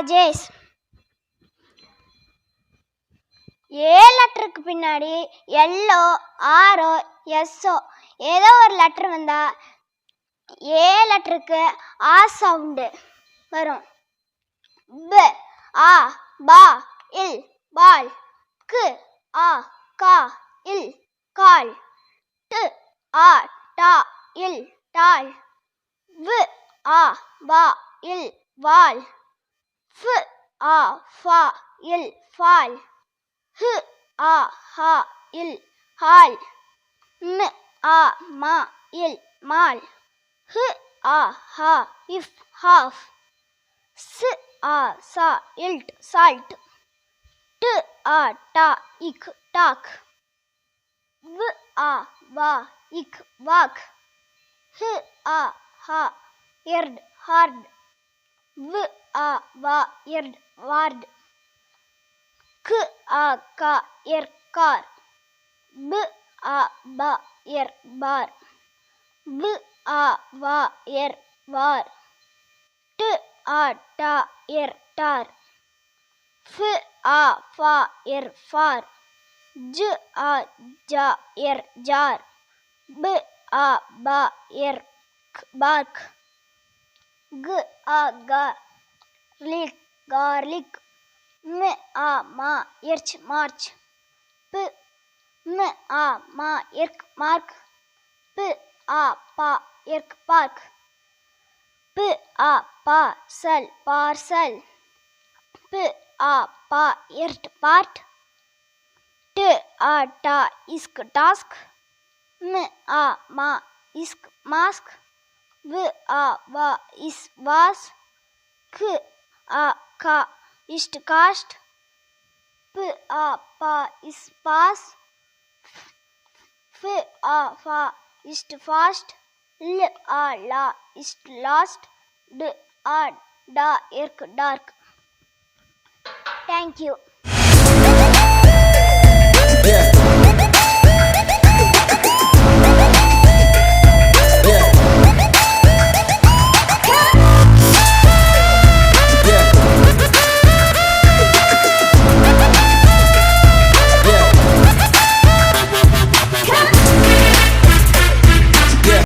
ராஜேஷ். ஏ லெட்டருக்கு பின்னாடி எல்லோ ஆரோ எஸ்ஸோ ஏதோ ஒரு லெட்ரு வந்தால் ஏ லெட்டருக்கு ஆ சவுண்டு வரும். ப ஆ பா இல் பால். கு ஆ கா இல் கால். டு ஆ டா இல் டால். வ ஆ வா இல் வால். f a fa il fall h a ha il Hall, m a ma il mal h a ha if half s a sa ilt salt. T a ta ik tak v a va ik vak h a ha erd hard. வு ஆ வா எர் ward கு ஆ கா எர் car பு ஆ பா எர் பார் வு ஆ வா எர் வார் to ஆ டா எர் டார் ஃபு ஆ ஃபா எர் ஃபார் ஜு ஆ ஜா எர் ஜார் பு ஆ பா எர் பார்க் ग आ गार्लिक गार्लिक, म, आ, मा, यर्च, मार्च, प, म, आ, मा, यर्क, मार्क, प, आ, पा, यर्क, पार्क, प, आ, पा, सल, पार्सल, प, आ, पा, यर्ट, पार्ट, ट, आ, टा, इसक, टास्क, म, आ, मा, इसक, mask v a va is was k a ka is to cast p a pa is pass f a fa is to fast l a la is to last d a da irk dark thank you.